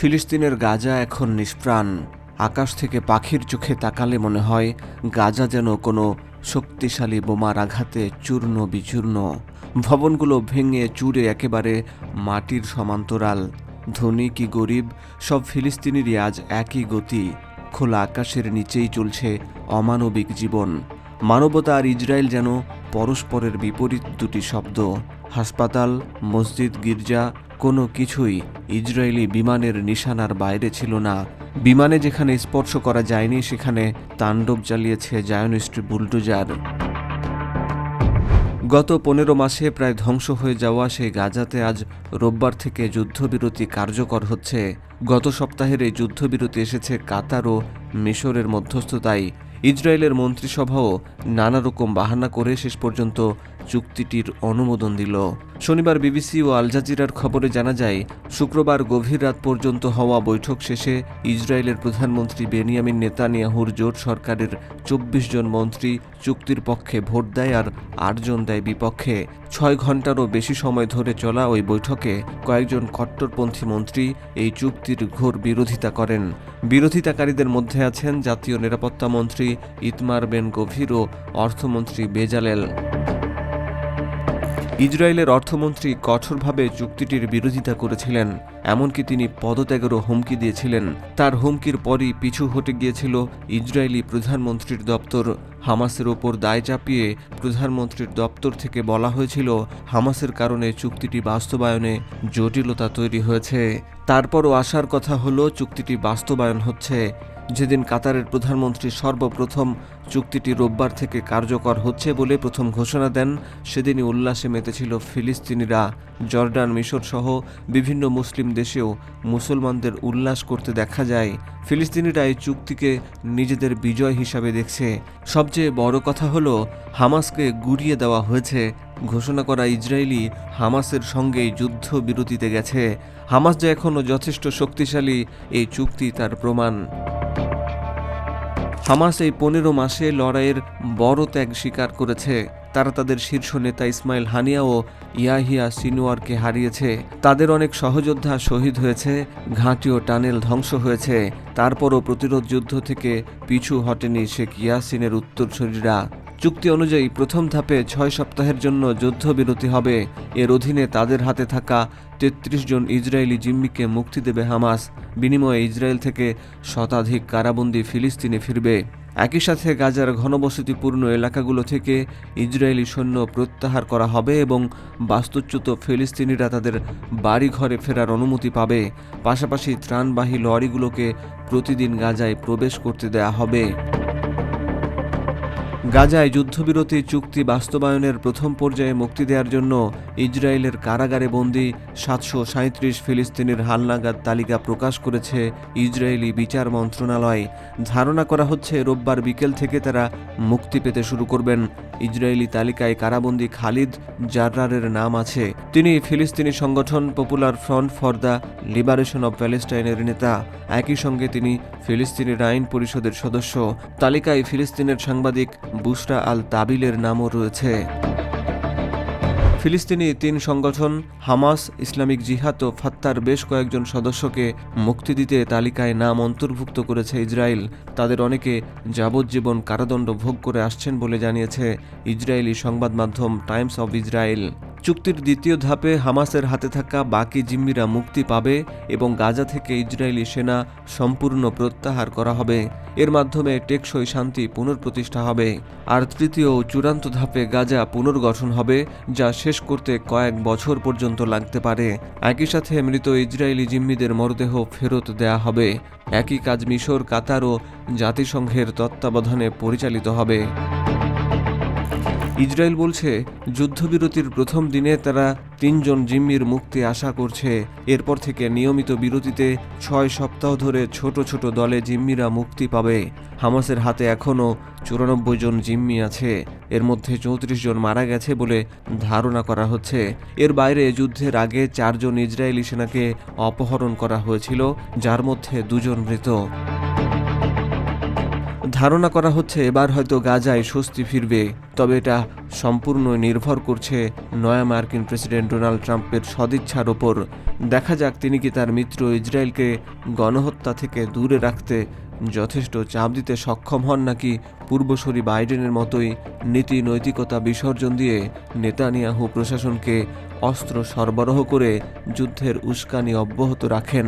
ফিলিস্তিনের গাজা এখন নিষ্প্রাণ। আকাশ থেকে পাখির চোখে তাকালে মনে হয় গাজা যেন কোনো শক্তিশালী বোমার আঘাতে চূর্ণ বিচূর্ণ। ভবনগুলো ভেঙে চুরে একেবারে মাটির সমান্তরাল। ধনী কি গরিব, সব ফিলিস্তিনিরই আজ একই গতি। খোলা আকাশের নিচেই চলছে অমানবিক জীবন। মানবতা আর ইসরায়েল যেন পরস্পরের বিপরীত দুটি শব্দ। হাসপাতাল, মসজিদ, গির্জা কোনো কিছুই ইসরায়েলি বিমানের নিশানার বাইরে ছিল না। বিমানে যেখানে স্পর্শ করা যায়নি, সেখানে তাণ্ডব চালিয়েছে জায়নিস্ট বুলডোজার। গত পনেরো মাসে প্রায় ধ্বংস হয়ে যাওয়া সেই গাজাতে আজ রোববার থেকে যুদ্ধবিরতি কার্যকর হচ্ছে। গত সপ্তাহের এই যুদ্ধবিরতি এসেছে কাতার ও মিশরের মধ্যস্থতায়। ইসরায়েলের মন্ত্রিসভাও নানা রকম বাহানা করে শেষ পর্যন্ত চুক্তিটির অনুমোদন দিল। শনিবার বিবিসি ও আল জাজিরার খবরে জানা যায়, শুক্রবার গভীর রাত পর্যন্ত হওয়া বৈঠক শেষে ইসরায়েলের প্রধানমন্ত্রী বেনিয়ামিন নেতানিয়াহুর জোট সরকারের চব্বিশ জন মন্ত্রী চুক্তির পক্ষে ভোট দেয় আর আটজন দেয় বিপক্ষে। ছয় ঘন্টারও বেশি সময় ধরে চলা ওই বৈঠকে কয়েকজন কট্টরপন্থী মন্ত্রী এই চুক্তির ঘোর বিরোধিতা করেন। বিরোধিতাকারীদের মধ্যে আছেন জাতীয় নিরাপত্তা মন্ত্রী ইতমার বেন গভীর ও অর্থমন্ত্রী বেজালেল। ইসরায়েলের অর্থমন্ত্রী কঠোরভাবে চুক্তিটির বিরোধিতা করেছিলেন, এমনকি তিনি পদত্যাগেরও হুমকি দিয়েছিলেন। তার হুমকির পরই পিছু হটে গিয়েছিল ইসরায়েলি প্রধানমন্ত্রীর দপ্তর। হামাসের ওপর দায় চাপিয়ে প্রধানমন্ত্রীর দপ্তর থেকে বলা হয়েছিল, হামাসের কারণে চুক্তিটি বাস্তবায়নে জটিলতা তৈরি হয়েছে। তারপরও আসার কথা হলো, চুক্তিটি বাস্তবায়ন হচ্ছে। যেদিন কাতারের প্রধানমন্ত্রী সর্বপ্রথম চুক্তিটি রোববার থেকে কার্যকর হচ্ছে বলে প্রথম ঘোষণা দেন, সেদিনই উল্লাসে মেতেছিল ফিলিস্তিনিরা। জর্ডান মিশর সহ বিভিন্ন মুসলিম দেশেও মুসলমানদের উল্লাস করতে দেখা যায়। ফিলিস্তিনিরা এই চুক্তিকে নিজেদের বিজয় হিসাবে দেখছে। সবচেয়ে বড় কথা হলো, হামাসকে গুড়িয়ে দেওয়া হয়েছে। ঘোষণা করা ইসরায়েলি হামাসের সঙ্গেই যুদ্ধ বিরতিতে গেছে। হামাস যে এখনও যথেষ্ট শক্তিশালী, এই চুক্তি তার প্রমাণ। হামাস এই পনেরো মাসে লড়াইয়ের বড় ত্যাগ স্বীকার করেছে। তারা তাদের শীর্ষ নেতা ইসমাইল হানিয়া ও ইয়াহিয়া সিনোয়ারকে হারিয়েছে। তাদের অনেক সহযোদ্ধা শহীদ হয়েছে, ঘাঁটি ও টানেল ধ্বংস হয়েছে। তারপরও প্রতিরোধ যুদ্ধ থেকে পিছু হটেনি শেখ ইয়াসিনের উত্তরসূরিরা। চুক্তি অনুযায়ী প্রথম ধাপে ছয় সপ্তাহের জন্য যুদ্ধবিরতি হবে। এর অধীনে তাদের হাতে থাকা তেত্রিশ জন ইসরায়েলি জিম্মিকে মুক্তি দেবে হামাস। বিনিময়ে ইসরায়েল থেকে শতাধিক কারাবন্দী ফিলিস্তিনে ফিরবে। একই সাথে গাজার ঘনবসতিপূর্ণ এলাকাগুলো থেকে ইসরায়েলি সৈন্য প্রত্যাহার করা হবে এবং বাস্তুচ্যুত ফিলিস্তিনিরা তাদের বাড়িঘরে ফেরার অনুমতি পাবে। পাশাপাশি ত্রাণবাহী লরিগুলোকে প্রতিদিন গাজায় প্রবেশ করতে দেয়া হবে। গাজায় যুদ্ধবিরতি চুক্তি বাস্তবায়নের প্রথম পর্যায়ে মুক্তি দেওয়ার জন্য ইসরায়েলের কারাগারে বন্দী সাতশো সাঁত্রিশ ফিলিস্তিনির হালনাগাদ তালিকা প্রকাশ করেছে ইসরায়েলি বিচার মন্ত্রণালয়। ধারণা করা হচ্ছে, রোববার বিকেল থেকে তারা মুক্তি পেতে শুরু করবেন। ইসরায়েলি তালিকায় কারাবন্দী খালিদ জার্রারের নাম আছে। তিনি ফিলিস্তিনি সংগঠন popular front for the liberation of প্যালেস্টাইনের নেতা। একই সঙ্গে তিনি ফিলিস্তিনের আইন পরিষদের সদস্য। তালিকায় ফিলিস্তিনের সাংবাদিক বুশরা আল তাবিলের নামও রয়েছে। ফিলিস্তিনি তিন সংগঠন, হামাস, ইসলামিক জিহাদ ও ফাত্তার বেশ কয়েকজন সদস্যকে মুক্তি দিতে তালিকায় নাম অন্তর্ভুক্ত করেছে ইসরায়েল। তাদের অনেকে যাবজ্জীবন কারাদণ্ড ভোগ করে আসছেন বলে জানিয়েছে ইসরায়েলি সংবাদ মাধ্যম টাইমস অব ইসরায়েল। চুক্তির দ্বিতীয় ধাপে হামাসের হাতে থাকা বাকি জিম্মিরা মুক্তি পাবে এবং গাজা থেকে ইসরায়েলি সেনা সম্পূর্ণ প্রত্যাহার করা হবে। এর মাধ্যমে টেকসই শান্তি পুনঃপ্রতিষ্ঠা হবে। আর তৃতীয় ও চূড়ান্ত ধাপে গাজা পুনর্গঠন হবে, যা শেষ করতে কয়েক বছর পর্যন্ত লাগতে পারে। একই সাথে মৃত ইসরায়েলি জিম্মিদের মরদেহ ফেরত দেয়া হবে। একই কাজ মিশর, কাতার ও জাতিসংঘের তত্ত্বাবধানে পরিচালিত হবে। ইসরায়েল বলছে, যুদ্ধবিরতির প্রথম দিনে তারা তিনজন জিম্মির মুক্তি আশা করছে। এরপর থেকে নিয়মিত বিরতিতে ছয় সপ্তাহ ধরে ছোট ছোট দলে জিম্মিরা মুক্তি পাবে। হামাসের হাতে এখনও চুরানব্বই জন জিম্মি আছে। এর মধ্যে চৌত্রিশ জন মারা গেছে বলে ধারণা করা হচ্ছে। এর বাইরে যুদ্ধের আগে চারজন ইসরায়েলি সেনাকে অপহরণ করা হয়েছিল, যার মধ্যে দুজন মৃত। ধারণা করা হচ্ছে এবার হয়তো গাজায় স্বস্তি ফিরবে, তবে এটা সম্পূর্ণ নির্ভর করছে নয়া মার্কিন প্রেসিডেন্ট ডোনাল্ড ট্রাম্পের সদিচ্ছার ওপর। দেখা যাক তিনি কি তার মিত্র ইসরায়েলকে গণহত্যা থেকে দূরে রাখতে যথেষ্ট চাপ দিতে সক্ষম হন নাকি পূর্বসূরি বাইডেনের মতোই নীতি নৈতিকতা বিসর্জন দিয়ে নেতানিয়াহু প্রশাসনকে অস্ত্র সরবরাহ করে যুদ্ধের উস্কানি অব্যাহত রাখেন।